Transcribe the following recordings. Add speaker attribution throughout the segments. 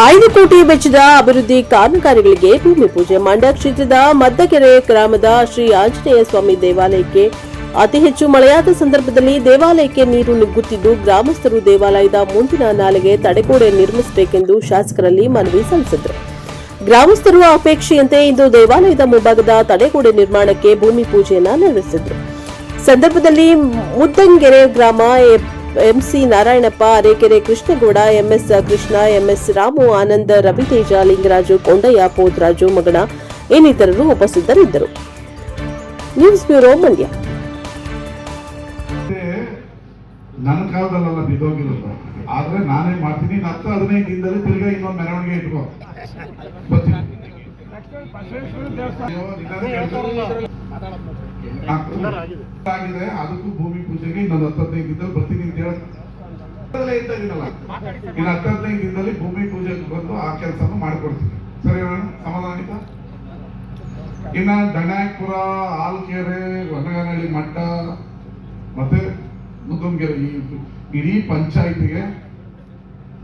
Speaker 1: ಐದು ಕೋಟಿ ವೆಚ್ಚದ ಅಭಿವೃದ್ಧಿ ಕಾಮಗಾರಿಗಳಿಗೆ ಭೂಮಿ ಪೂಜೆ ಮಂಡ್ಯ ಕ್ಷೇತ್ರದ ಮದ್ದಕೆರೆ ಗ್ರಾಮದ ಶ್ರೀ ಆಂಜನೇಯ ಸ್ವಾಮಿ ದೇವಾಲಯಕ್ಕೆ ಅತಿ ಹೆಚ್ಚು ಮಳೆಯಾದ ಸಂದರ್ಭದಲ್ಲಿ ದೇವಾಲಯಕ್ಕೆ ನೀರು ನುಗ್ಗುತ್ತಿದ್ದು ಗ್ರಾಮಸ್ಥರು ದೇವಾಲಯದ ಮುಂದಿನ ನಾಲೆಗೆ ತಡೆಗೋಡೆ ನಿರ್ಮಿಸಬೇಕೆಂದು ಶಾಸಕರಲ್ಲಿ ಮನವಿ ಸಲ್ಲಿಸಿದರು. ಗ್ರಾಮಸ್ಥರು ಅಪೇಕ್ಷೆಯಂತೆ ಇಂದು ದೇವಾಲಯದ ಮುಂಭಾಗದ ತಡೆಗೋಡೆ ನಿರ್ಮಾಣಕ್ಕೆ ಭೂಮಿ ಪೂಜೆಯನ್ನು ನೆರವೇರಿಸಿದರು. ಸಂದರ್ಭದಲ್ಲಿ ಮುದ್ದಂಗೆರೆ ಗ್ರಾಮ MC Narayanappa, Arekere Krishnagowda, MS Krishna, MS Ramu, Ananda, Raviteja, Lingaraju, Kondaiah, Podraju, ಮಗಣ ಇನ್ನಿತರರು ಉಪಸ್ಥಿತರಿದ್ದರು. News bureau Mandya.
Speaker 2: ನನ್ನ ಕಾಲದಲ್ಲೆಲ್ಲ ಬಿದ್ದೋಗಿರೋದು. ಆದ್ರೆ ನಾನೇ ಮಾಡ್ತೀನಿ. ಹತ್ತು ಹದಿನೈದು ದಿನದಲ್ಲಿ ತಿರ್ಗಾ ಇನ್ನೊಂದು ಮೆರವಣಿಗೆ ಇಟ್ಕೋ. ಆಗಿದೆ. ಅದಕ್ಕೂ ಭೂಮಿ ಪೂಜೆಗೆ ಇನ್ನೊಂದು ಹತ್ತೈದು ದಿನದಲ್ಲಿ ಬರ್ತೀನಿ ಅಂತ ಹೇಳಿ. ಇನ್ನು ಹತ್ತೈದು ದಿನದಲ್ಲಿ ಭೂಮಿ ಪೂಜೆಗೆ ಬಂದು ಆ ಕೆಲಸನ ಮಾಡಿಕೊಡ್ತೀನಿ. ಸರಿ ಮೇಡಮ್ ಇನ್ನ ದಣಾಯಪುರ ಆಲ್ಕೆರೆ ವನಗನಹಳ್ಳಿ ಮಟ್ಟ ಮತ್ತೆ ಮುದ್ದಂಗೆರೆ ಈ ಇಡೀ ಪಂಚಾಯತಿಗೆ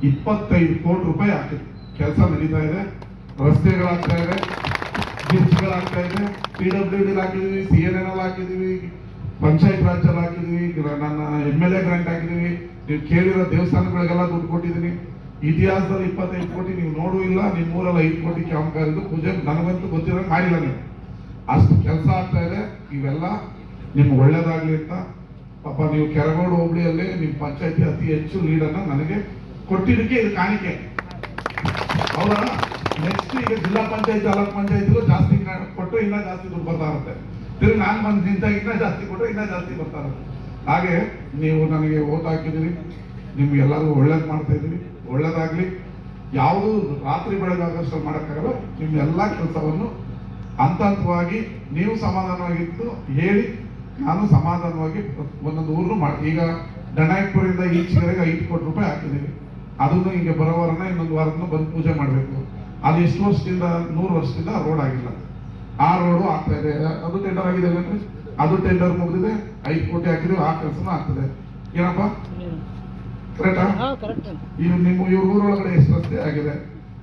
Speaker 2: ಇಪ್ಪತ್ತೈದು ಕೋಟಿ ರೂಪಾಯಿ ಕೆಲಸ ನಡೀತಾ ಇದೆ, ರಸ್ತೆಗಳಾಗ್ತಾ ಇದೆ. ಬ್ರಿಡ್ಜ್ಗಳಾಗ್ತಾ ಇದೆ ಪಿ ಡಬ್ಲ್ಯೂ ಡಿಲ್ ಹಾಕಿದೀವಿ C N N L panchayat ರಾಜಲ್ಲಿ ಹಾಕಿದೀವಿ, ಗ್ರ- ನನ್ನ ಎಂ ಎಲ್ ಎ ಗ್ರಾಂಟ್ ಹಾಕಿದೀವಿ. ನೀವು ಕೇಳಿರೋ ದೇವಸ್ಥಾನಗಳಿಗೆಲ್ಲ ದುಡ್ಡು ಕೊಟ್ಟಿದ್ದೀನಿ. ಇತಿಹಾಸದಲ್ಲಿ ಇಪ್ಪತ್ತೈದು ಕೋಟಿ ನೀವು ನೋಡೂ ಇಲ್ಲ ನಿಮ್ಮ ಊರಲ್ಲಿ ಐದು ಕೋಟಿ ಕಾಮಗಾರಿದ್ದು ಪೂಜೆ ನನಗಂತೂ ಗೊತ್ತಿರೋ ಮಾಡಿಲ್ಲ ನೀವು. ಅಷ್ಟು ಕೆಲಸ ಆಗ್ತಾ ಇದೆ. ಇವೆಲ್ಲ ನಿಮ್ಗೆ ಒಳ್ಳೇದಾಗಲಿ ಅಂತ. ಪಾಪ ನೀವು ಕೆರಗೋಡು ಹೋಬಳಿಯಲ್ಲಿ ನಿಮ್ಮ ಪಂಚಾಯತಿ ಅತಿ ಹೆಚ್ಚು ನೀಡನ್ನು ನನಗೆ ಕೊಟ್ಟಿದ್ದಕ್ಕೆ ಇದು ಕಾಣಿಕೆ. ಹೌದಾ? ನೆಕ್ಸ್ಟ್ ಈಗ ಜಿಲ್ಲಾ ಪಂಚಾಯತ್, ತಾಲೂಕ್ ಪಂಚಾಯಿತಿಗೂ ಜಾಸ್ತಿ ಕೊಟ್ಟು ಇನ್ನ ಜಾಸ್ತಿ ದುಡ್ಡು ಬರ್ತಾ ಇರುತ್ತೆ. ತಿರುಗಿ ನಾನು ಬಂದು ನಿಂತಾಗ ಇನ್ನೂ ಜಾಸ್ತಿ ಕೊಟ್ಟರೆ ಇನ್ನೂ ಜಾಸ್ತಿ ಬರ್ತಾ ಇರುತ್ತೆ. ಹಾಗೆ ನೀವು ನನಗೆ ಓಟ್ ಹಾಕಿದ್ದೀರಿ, ನಿಮ್ಗೆ ಎಲ್ಲರೂ ಒಳ್ಳೇದು ಮಾಡ್ತಾ ಇದ್ದೀರಿ. ಒಳ್ಳೇದಾಗ್ಲಿ. ಯಾವುದು ರಾತ್ರಿ ಬೆಳಗಾಗಷ್ಟು ಮಾಡೋಕ್ಕಾಗಲ್ಲ, ನಿಮ್ಮ ಎಲ್ಲ ಕೆಲಸವನ್ನು ಹಂತ ಹಂತವಾಗಿ ನೀವು ಸಮಾಧಾನವಾಗಿತ್ತು ಹೇಳಿ, ನಾನು ಸಮಾಧಾನವಾಗಿ ಒಂದೊಂದು ಊರು ಮಾಡಿ, ಈಗ ದಣಾಯಪುರದಿಂದ ಈಚೆಗೆ ಐದು ಕೋಟಿ ರೂಪಾಯಿ ಹಾಕಿದ್ದೀವಿ ಅದನ್ನು ಈಗ ಬರೋ ಇನ್ನೊಂದು ವಾರದ ಬಂದು ಪೂಜೆ ಮಾಡಬೇಕು. ಅದು ಎಷ್ಟು ವರ್ಷದಿಂದ ನೂರು ವರ್ಷದಿಂದ ರೋಡ್ ಆಗಿಲ್ಲ. ಆ ರೋಡು ಆಗ್ತಾ ಇದೆ ಅದು ಟೆಂಡರ್ ಆಗಿದೆ? ಅದು ಟೆಂಡರ್ ಮುಗಿದಿದೆ ಐದು ಕೋಟಿ ಹಾಕಿದೀವಿ ಆ ಕೆಲಸನೂ ಆಗ್ತದೆ. ಏನಪ್ಪ? ಕರೆಕ್ಟಾ ಇವ್ ನಿಮ್ಮ ಇವ್ರ ಊರೊಳಗಡೆ ಎಷ್ಟು ರಸ್ತೆ ಆಗಿದೆ?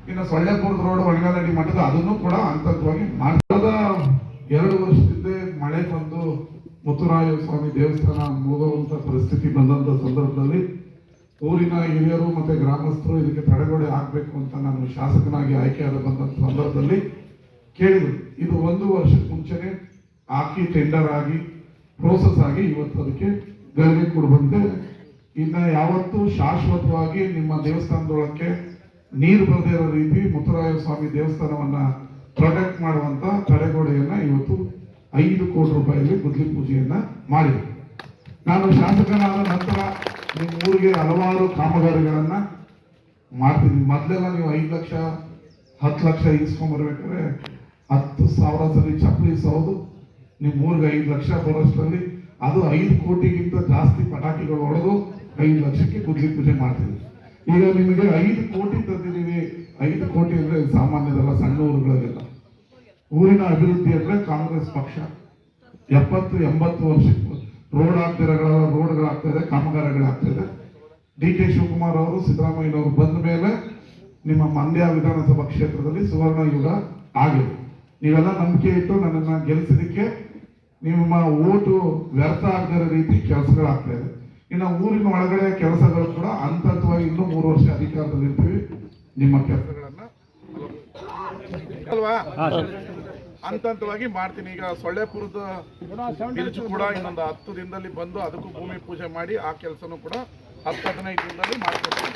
Speaker 2: ಇನ್ನು ಸೊಳ್ಳೆಪುರದ ರೋಡ್ ಒಣಗಾಲಡಿ ಮಠದ ಅದನ್ನು ಕೂಡ ಹಂತವಾಗಿ ಮಠದ ಎರಡು ವರ್ಷದಿಂದ ಮಳೆ ಬಂದು ಮುತ್ತುರಾಯ ಸ್ವಾಮಿ ದೇವಸ್ಥಾನ ಮುಳುಗುವಂತ ಪರಿಸ್ಥಿತಿ ಬಂದಂತ ಸಂದರ್ಭದಲ್ಲಿ ಊರಿನ ಹಿರಿಯರು ಮತ್ತೆ ಗ್ರಾಮಸ್ಥರು ಇದಕ್ಕೆ ತಡೆಗೋಡೆ ಹಾಕಬೇಕು ಅಂತ ನಾನು ಶಾಸಕನಾಗಿ ಆಯ್ಕೆಯಾದ ಬಂದ ಸಂದರ್ಭದಲ್ಲಿ ಕೇಳಿದ್ರು ಇದು ಒಂದು ವರ್ಷಕ್ಕೆ ಮುಂಚೆನೆ ಹಾಕಿ ಟೆಂಡರ್ ಆಗಿ ಪ್ರೋಸೆಸ್ ಆಗಿ ಇವತ್ತು ಅದಕ್ಕೆ ಗಳಿಗೆ ಕೂಡ ಬಂದೆ ಇನ್ನ ಯಾವತ್ತೂ ಶಾಶ್ವತವಾಗಿ ನಿಮ್ಮ ದೇವಸ್ಥಾನದೊಳಕ್ಕೆ ನೀರು ಬರದೇ ಇರೋ ರೀತಿ ಮುತ್ತುರಾಯ ಸ್ವಾಮಿ ದೇವಸ್ಥಾನವನ್ನ ಪ್ರೊಟೆಕ್ಟ್ ಮಾಡುವಂತ ತಡೆಗೋಡೆಯನ್ನ ಇವತ್ತು ಐದು ಕೋಟಿ ರೂಪಾಯಿಯಲ್ಲಿ ಗುದ್ಲಿ ಪೂಜೆಯನ್ನ ಮಾಡಿದೆ. ನಾನು ಶಾಸಕನಾದ ನಿಮ್ಮ ಊರಿಗೆ ಹಲವಾರು ಕಾಮಗಾರಿಗಳನ್ನ ಮಾಡ್ತೀನಿ ಮೊದಲೆಲ್ಲ ನೀವು ಐದು ಲಕ್ಷ, ಹತ್ತು ಲಕ್ಷ ಇಸ್ಕೊಂಬರ್ಬೇಕಾದ್ರೆ ಹತ್ತು ಸಾವಿರ ಸರಿ ಚಪ್ಪಲಿ ಸೌದು. ನಿಮ್ಮ ಊರಿಗೆ ಐದು ಲಕ್ಷ ಬರೋಷ್ಟರಲ್ಲಿ ಅದು ಐದು ಕೋಟಿಗಿಂತ ಜಾಸ್ತಿ ಪಟಾಕಿಗಳು ಹೊಡೆದು ಐದು ಲಕ್ಷಕ್ಕೆ ಗುದ್ಲಿ ಪೂಜೆ ಮಾಡ್ತೀವಿ ಈಗ ನಿಮಗೆ ಐದು ಕೋಟಿ ತಂದಿದ್ದೀವಿ ಐದು ಕೋಟಿ ಅಂದ್ರೆ ಸಾಮಾನ್ಯದಲ್ಲ ಸಣ್ಣ ಊರುಗಳಿಗೆಲ್ಲ ಊರಿನ ಅಭಿವೃದ್ಧಿ ಅಂದ್ರೆ ಕಾಂಗ್ರೆಸ್ ಪಕ್ಷ. ಎಪ್ಪತ್ತು, ಎಂಬತ್ತು ವರ್ಷಕ್ಕೆ ರೋಡ್ ಆಗ್ತಿರೋಗಳೆಲ್ಲ ರೋಡ್ಗಳಾಗ್ತಾ ಇದೆ ಕಾಮಗಾರಿಗಳಾಗ್ತಾ ಇದೆ ಡಿ ಕೆ ಶಿವಕುಮಾರ್ ಅವರು ಸಿದ್ದರಾಮಯ್ಯನವರು ಬಂದ ಮೇಲೆ ನಿಮ್ಮ ಮಂಡ್ಯ ವಿಧಾನಸಭಾ ಕ್ಷೇತ್ರದಲ್ಲಿ ಸುವರ್ಣ ಯುಗ ಆಗಿದೆ. ನೀವೆಲ್ಲ ನಂಬಿಕೆ ಇಟ್ಟು ನನ್ನನ್ನು ಗೆಲ್ಲಿಸಿದಕ್ಕೆ ನಿಮ್ಮ ಓಟು ವ್ಯರ್ಥ ಆಗದಿರೋ ರೀತಿ ಕೆಲಸಗಳಾಗ್ತಾ ಇದೆ. ಇನ್ನು ಊರಿನ ಒಳಗಡೆ ಕೆಲಸಗಳು ಕೂಡ ಹಂತ ಹಂತವಾಗಿ ಇನ್ನೂ ಮೂರು ವರ್ಷ ಅಧಿಕಾರದಲ್ಲಿ ಇರ್ತೀವಿ ನಿಮ್ಮ ಕೆಲಸಗಳನ್ನು ಅಲ್ವಾ? ಹಂತವಾಗಿ ಮಾಡ್ತೀನಿ. ಈಗ ಸೊಳ್ಳೆಪುರದ ಬೀಚ್ ಕೂಡ ಇನ್ನೊಂದು ಹತ್ತು ದಿನದಲ್ಲಿ ಬಂದು ಅದಕ್ಕೂ ಭೂಮಿ ಪೂಜೆ ಮಾಡಿ ಆ ಕೆಲಸನೂ ಕೂಡ ಹತ್ತು ಹದಿನೈದು ದಿನದಲ್ಲಿ ಮಾಡ್ಕೊಡ್ತೀನಿ.